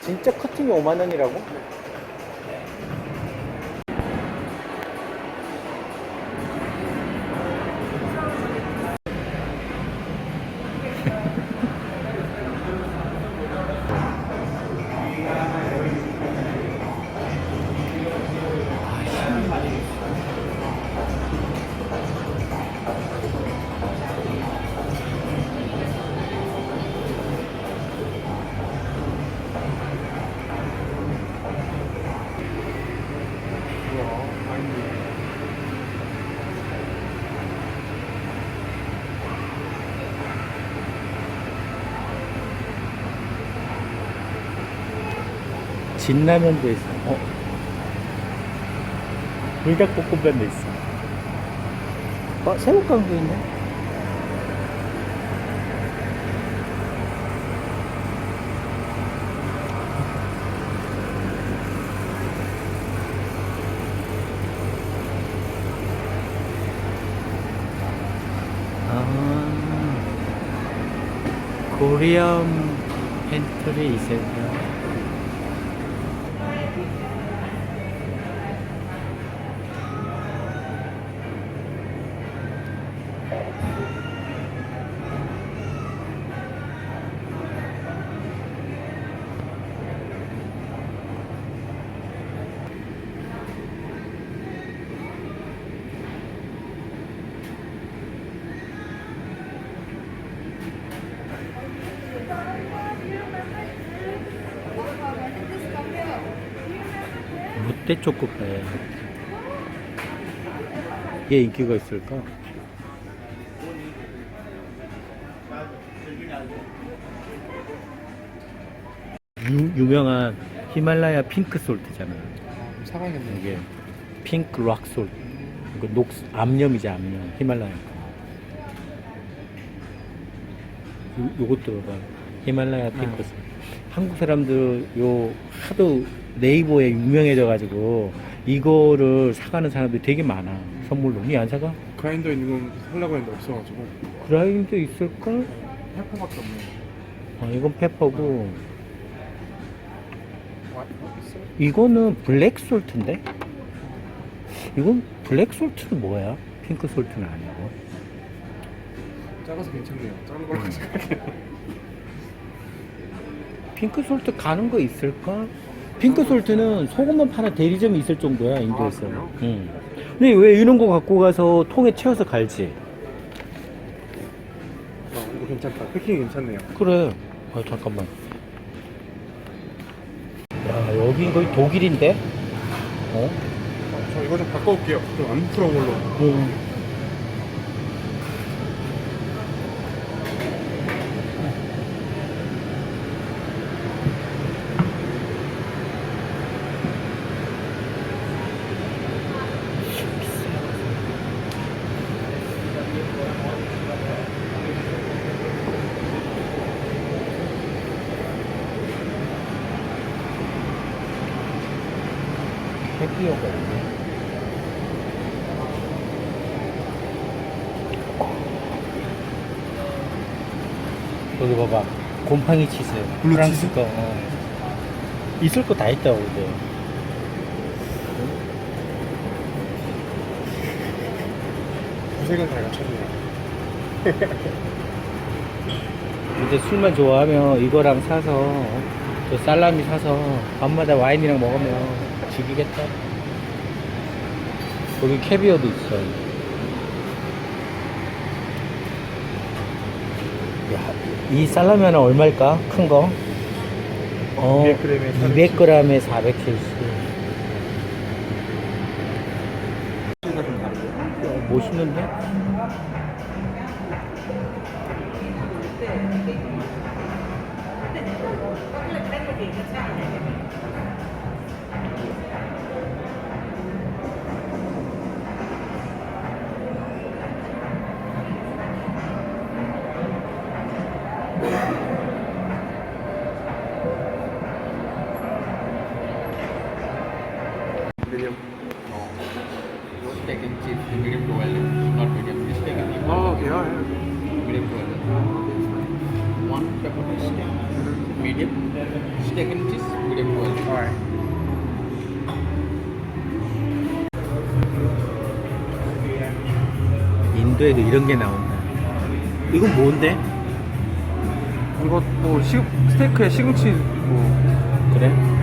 진짜 커팅이 5만 원이라고? 진라면도 있어. 어? 불닭볶음면도 있어. 어, 새우깡도 있네. 아, 코리안 팬트리 있어요. 롯데 초코파이. 이게 인기가 있을까? 유, 유명한 히말라야 핑크 솔트잖아. 사가야겠네. 이게 핑크 락 솔트. 이거 녹 암염이지 암염. 히말라야 요, 요것도 봐. 히말라야 핑크 솔트. 한국 사람들 요 하도 네이버에 유명해져 가지고 이거를 사가는 사람들이 되게 많아 선물로 니 안 사가? 그라인더 있는 건 살려고 했는데 없어가지고. 그라인도 있을까? 해퍼밖에 없네. 어, 이건 페퍼고 와, 어, 있어? 이거는 블랙 솔트인데? 이건 블랙 솔트는 뭐야? 핑크 솔트는 아니고 작아서 괜찮네요. 작은 걸로 생각해요. 핑크 솔트 가는 거 있을까? 핑크 솔트는 소금만 파는 대리점이 있을 정도야 인도에서. 그래요? 응. 근데 왜 이런 거 갖고 가서 통에 채워서 갈지? 아, 이거 괜찮다. 패킹 괜찮네요. 그래. 아 잠깐만. 야 여기 거의 독일인데? 어? 어, 저 이거 좀 바꿔올게요. 좀안 걸로. 응. 해피어가 있네. 여기 봐봐. 곰팡이 치즈. 블루 프랑스 치즈? 거. 어. 있을 거 다 있다고, 이제. 구색은 다 갖춰주네요. 근데 술만 좋아하면 이거랑 사서, 또 살라미 사서, 밤마다 와인이랑 먹으면 죽이겠다. 여기 캐비어도 있어. 야, 이 하나 얼마일까? 큰 거? 어, 200g 에 200g에 400cc. 치즈가 좀 taken cheese, the medium to well, not medium, it's taken the Oh, okay, yeah, yeah. Medium to well. One pepperoni steak, medium, steak and cheese, medium to well. Alright. 인도에도 이런 게 나온다. 이건 뭔데? 이것도 시, 스테이크에 시금치 뭐 그래?